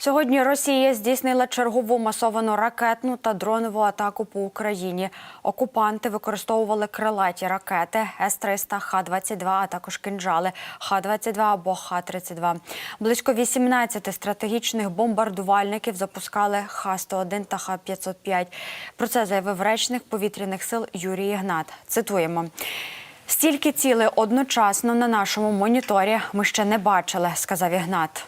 Сьогодні Росія здійснила чергову масовану ракетну та дронову атаку по Україні. Окупанти використовували крилаті ракети С-300, Х-22, а також кинджали Х-22 або Х-32. Близько 18 стратегічних бомбардувальників запускали Х-101 та Х-505. Про це заявив речник повітряних сил Юрій Ігнат. Цитуємо. Стільки цілей одночасно на нашому моніторі ми ще не бачили, сказав Ігнат.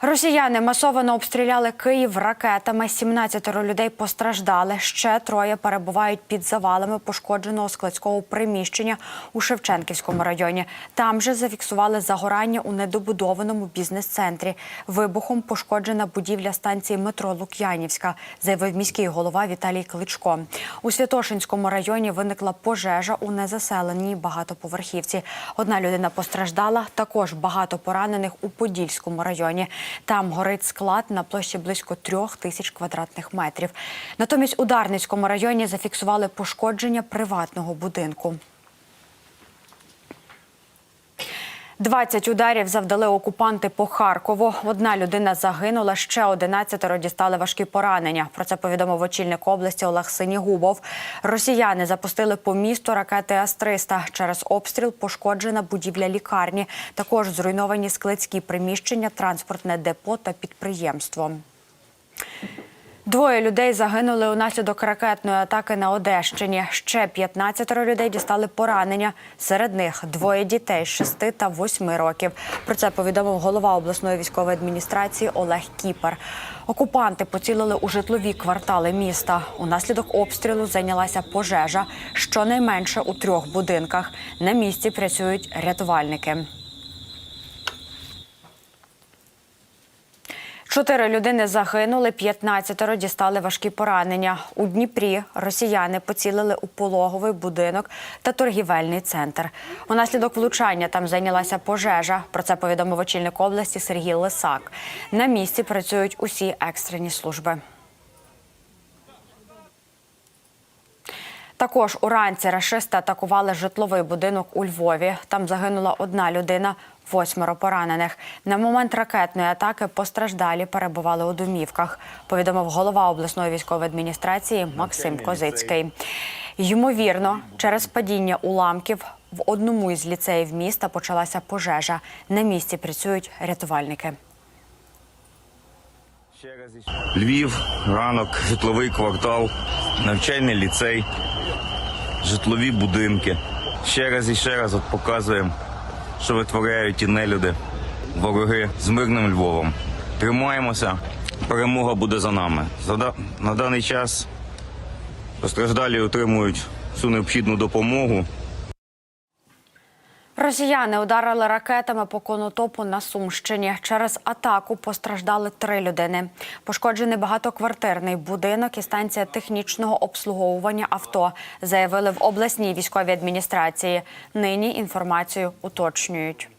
Росіяни масово обстріляли Київ ракетами. 17 людей постраждали. Ще троє перебувають під завалами пошкодженого складського приміщення у Шевченківському районі. Там же зафіксували загорання у недобудованому бізнес-центрі. Вибухом пошкоджена будівля станції метро Лук'янівська, заявив міський голова Віталій Кличко. У Святошинському районі виникла пожежа у незаселеній багатоповерхівці. Одна людина постраждала. Також багато поранених у Подільському районі. Там горить склад на площі близько трьох тисяч квадратних метрів. Натомість у Дарницькому районі зафіксували пошкодження приватного будинку. 20 ударів завдали окупанти по Харкову. Одна людина загинула, ще 11 дістали важкі поранення. Про це повідомив очільник області Олег Синігубов. Росіяни запустили по місту ракети С-300. Через обстріл пошкоджена будівля лікарні. Також зруйновані складські приміщення, транспортне депо та підприємство. Двоє людей загинули унаслідок ракетної атаки на Одещині. Ще 15 людей дістали поранення. Серед них двоє дітей 6 та 8 років. Про це повідомив голова обласної військової адміністрації Олег Кіпер. Окупанти поцілили у житлові квартали міста. Унаслідок обстрілу зайнялася пожежа. Щонайменше у трьох будинках. На місці працюють рятувальники. Чотири людини загинули, 15 дістали важкі поранення. У Дніпрі росіяни поцілили у пологовий будинок та торгівельний центр. Унаслідок влучання там зайнялася пожежа. Про це повідомив очільник області Сергій Лисак. На місці працюють усі екстрені служби. Також уранці рашисти атакували житловий будинок у Львові. Там загинула одна людина, восьмеро поранених. На момент ракетної атаки постраждалі перебували у домівках. Повідомив голова обласної військової адміністрації Максим Козицький. Ймовірно, через падіння уламків в одному із ліцеїв міста почалася пожежа. На місці працюють рятувальники. Львів, ранок, житловий квартал, навчальний ліцей, житлові будинки. Ще раз і ще раз от показуємо, що витворяють ті нелюди, вороги з мирним Львовом. Тримаємося, перемога буде за нами. На даний час постраждалі отримують всю необхідну допомогу. Росіяни ударили ракетами по конотопу на Сумщині. Через атаку постраждали три людини. Пошкоджений багатоквартирний будинок і станція технічного обслуговування авто, заявили в обласній військовій адміністрації. Нині інформацію уточнюють.